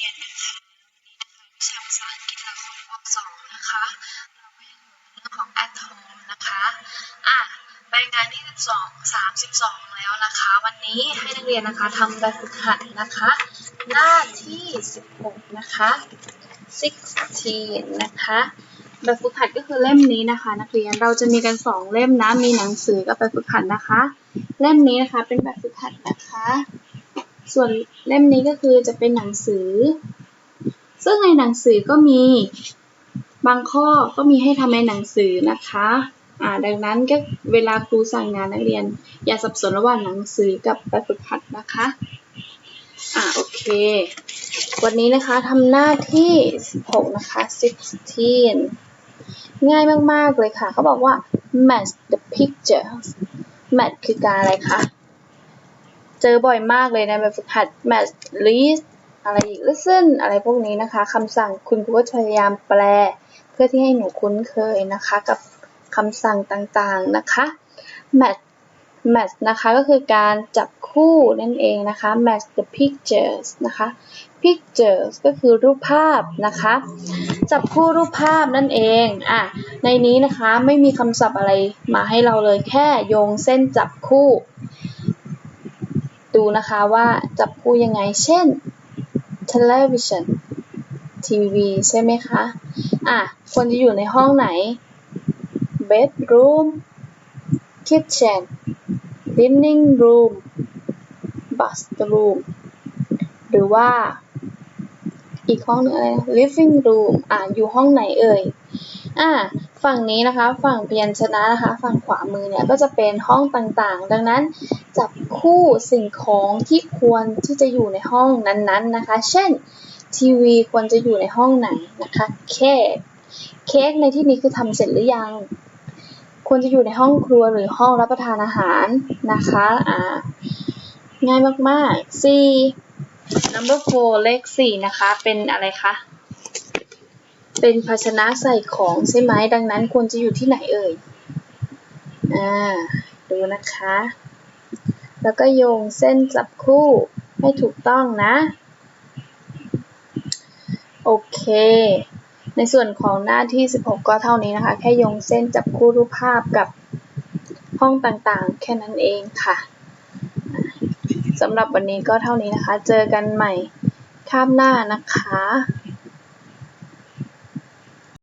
เรียนนะคะวิชาภาษาอังกฤษหลักของป .2 นะคะ เราก็ยังอยู่ในเรื่องของ at home นะคะอะไปงานที่ 12 32 แล้วนะคะ วันนี้ให้นักเรียนนะคะทำแบบฝึกหัดนะคะ หน้าที่ 16 นะคะ16นะคะแบบฝึกหัดก็คือเล่มนี้นะคะ นักเรียนเราจะมีกัน 2 เล่มนะมีหนังสือกับแบบฝึกหัดนะคะ เล่มนี้นะคะเป็นแบบฝึกหัดนะคะ ส่วนเล่มนี้ก็คือจะเป็นหนังสือ ซึ่งในหนังสือก็มีบางข้อก็มีให้ทำในหนังสือนะคะอ่าดังนั้นก็เวลาครูสั่งงานนักเรียน อย่าสับสนระหว่างหนังสือกับแบบฝึกหัดนะคะอ่าโอเค วันนี้นะคะทำหน้าที่ 16 นะคะ 16 ง่ายมาก ๆ เลยค่ะ เขาบอกว่า match the pictures match คือการอะไรคะ เจอบ่อยมากเลยในแบบฝึกหัด match list อะไรอีก listen อะไรพวกนี้นะคะคำสั่งคุณครูก็พยายามแปล เพื่อที่ให้หนูคุ้นเคยนะคะ กับคำสั่งต่างๆนะคะ match match นะคะก็คือการจับคู่นั่นเองนะคะ match the pictures นะคะ pictures ก็คือรูปภาพนะคะ จับคู่รูปภาพนั่นเองอะในนี้นะคะไม่มีคำศัพท์อะไรมาให้เราเลยแค่โยงเส้นจับคู่ ดูนะคะว่าจับคู่ยังไง เช่น television ทีวีใช่ไหมคะ อะควรจะอยู่ในห้องไหน bedroom kitchen living room bathroom หรือว่า อีกห้องหนึงอะไรนะ living room อะอยู่ห้องไหนเอ่ย อะฝั่งนี้นะคะ ฝั่งพยัญชนะนะคะ ฝั่งขวามือเนี่ยก็จะเป็นห้องต่างๆ ดังนั้นจับคู่สิ่งของที่ควรที่จะอยู่ในห้องนั้นๆนะคะ เช่นทีวีควรจะอยู่ในห้องไหนนะคะเค้กเค้กในที่นี้คือทำเสร็จหรือยัง ควรจะอยู่ในห้องครัวหรือห้องรับประทานอาหารนะคะอ่าง่ายมากๆ4 number four เลขสี่นะคะ เป็นอะไรคะ เป็นภาชนะใส่ของใช่ไหมดังนั้นควรจะอยู่ที่ไหนเอ่ย อ่า ดูนะคะ แล้วก็โยงเส้นจับคู่ให้ถูกต้องนะ โอเค ในส่วนของหน้าที่ 16 ก็เท่านี้นะคะ แค่โยงเส้นจับคู่รูปภาพกับห้องต่างๆ แค่นั้นเองค่ะสำหรับวันนี้ก็เท่านี้นะคะ เจอกันใหม่คาบหน้านะคะ